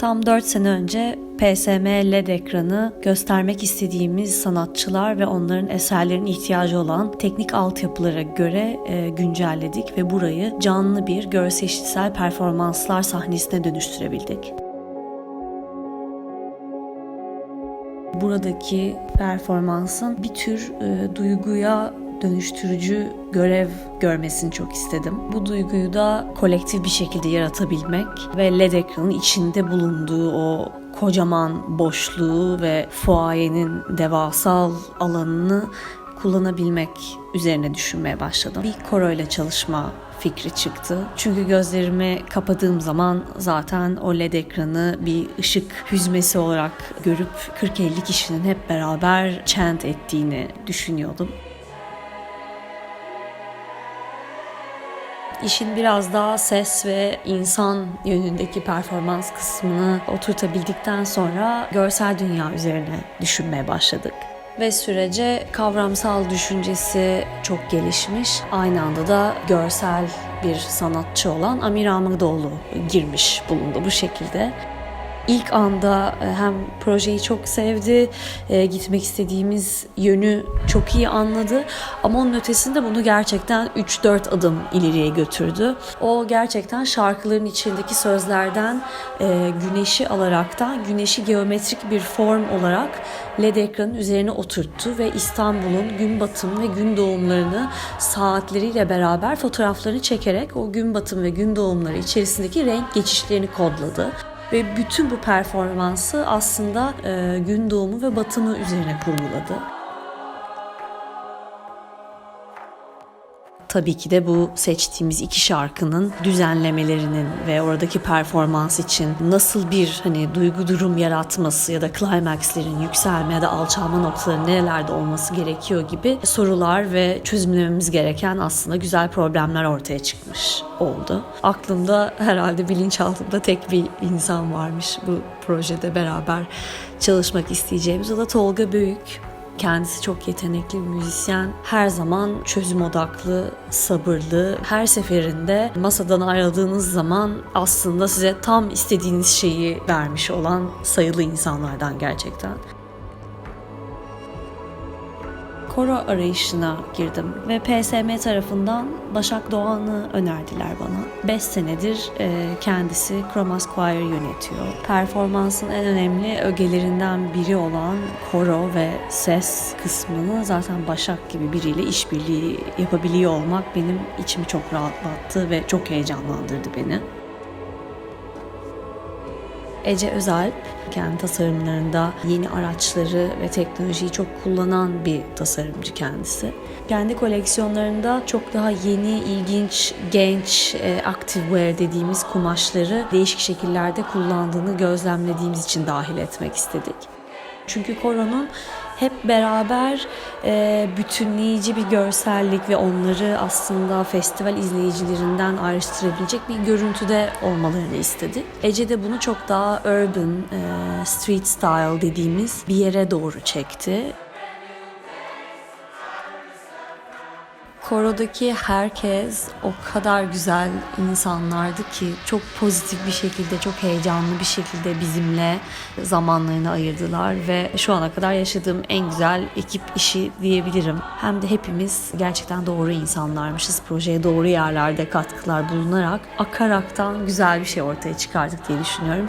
Tam 4 sene önce PSM LED ekranı göstermek istediğimiz sanatçılar ve onların eserlerine ihtiyacı olan teknik altyapılara göre e, güncelledik ve burayı canlı bir görsel işitsel performanslar sahnesine dönüştürebildik. Buradaki performansın bir tür e, duyguya dönüştürücü görev görmesini çok istedim. Bu duyguyu da kolektif bir şekilde yaratabilmek ve LED ekranın içinde bulunduğu o kocaman boşluğu ve fuayenin devasal alanını kullanabilmek üzerine düşünmeye başladım. Bir koro ile çalışma fikri çıktı. Çünkü gözlerimi kapadığım zaman zaten o led ekranı bir ışık hüzmesi olarak görüp 40-50 kişinin hep beraber chant ettiğini düşünüyordum. İşin biraz daha ses ve insan yönündeki performans kısmını oturtabildikten sonra görsel dünya üzerine düşünmeye başladık. Ve sürece kavramsal düşüncesi çok gelişmiş. Aynı anda da görsel bir sanatçı olan Amir Ahmedoğlu girmiş bulundu bu şekilde. İlk anda e, hem projeyi çok sevdi, e, gitmek istediğimiz yönü çok iyi anladı. Ama onun ötesinde bunu gerçekten 3-4 adım ileriye götürdü. O gerçekten şarkıların içindeki sözlerden e, güneşi alaraktan güneşi geometrik bir form olarak LED ekranın üzerine oturttu ve İstanbul'un gün batım ve gün doğumlarını saatleriyle beraber fotoğraflarını çekerek o gün batım ve gün doğumları içerisindeki renk geçişlerini kodladı. Ve bütün bu performansı aslında e, gün doğumu ve batımı üzerine kurguladı. Tabii ki de bu seçtiğimiz iki şarkının düzenlemelerinin ve oradaki performans için nasıl bir hani duygu durum yaratması ya da climaxlerin yükselme ya da alçalma noktaları nerelerde olması gerekiyor gibi sorular ve çözümlememiz gereken aslında güzel problemler ortaya çıkmış oldu. Aklımda herhalde bilinçaltımda tek bir insan varmış bu projede beraber çalışmak isteyeceğimiz. O da Tolga Büyük. Kendisi çok yetenekli bir müzisyen. Her zaman çözüm odaklı, sabırlı. Her seferinde masadan ayrıldığınız zaman aslında size tam istediğiniz şeyi vermiş olan sayılı insanlardan gerçekten koro arayışına girdim ve PSM tarafından Başak Doğan'ı önerdiler bana. 5 senedir e, kendisi Chromas Choir yönetiyor. Performansın en önemli ögelerinden biri olan koro ve ses kısmını zaten Başak gibi biriyle işbirliği yapabiliyor olmak benim içimi çok rahatlattı ve çok heyecanlandırdı beni. Ece Özalp kendi tasarımlarında yeni araçları ve teknolojiyi çok kullanan bir tasarımcı kendisi. Kendi koleksiyonlarında çok daha yeni, ilginç, genç, e, active wear dediğimiz kumaşları değişik şekillerde kullandığını gözlemlediğimiz için dahil etmek istedik. Çünkü koronun hep beraber e, bütünleyici bir görsellik ve onları aslında festival izleyicilerinden ayrıştırabilecek bir görüntüde olmalarını istedik. Ece de bunu çok daha urban, e, street style dediğimiz bir yere doğru çekti. Korodaki herkes o kadar güzel insanlardı ki çok pozitif bir şekilde, çok heyecanlı bir şekilde bizimle zamanlarını ayırdılar ve şu ana kadar yaşadığım en güzel ekip işi diyebilirim. Hem de hepimiz gerçekten doğru insanlarmışız. Projeye doğru yerlerde katkılar bulunarak akaraktan güzel bir şey ortaya çıkardık diye düşünüyorum.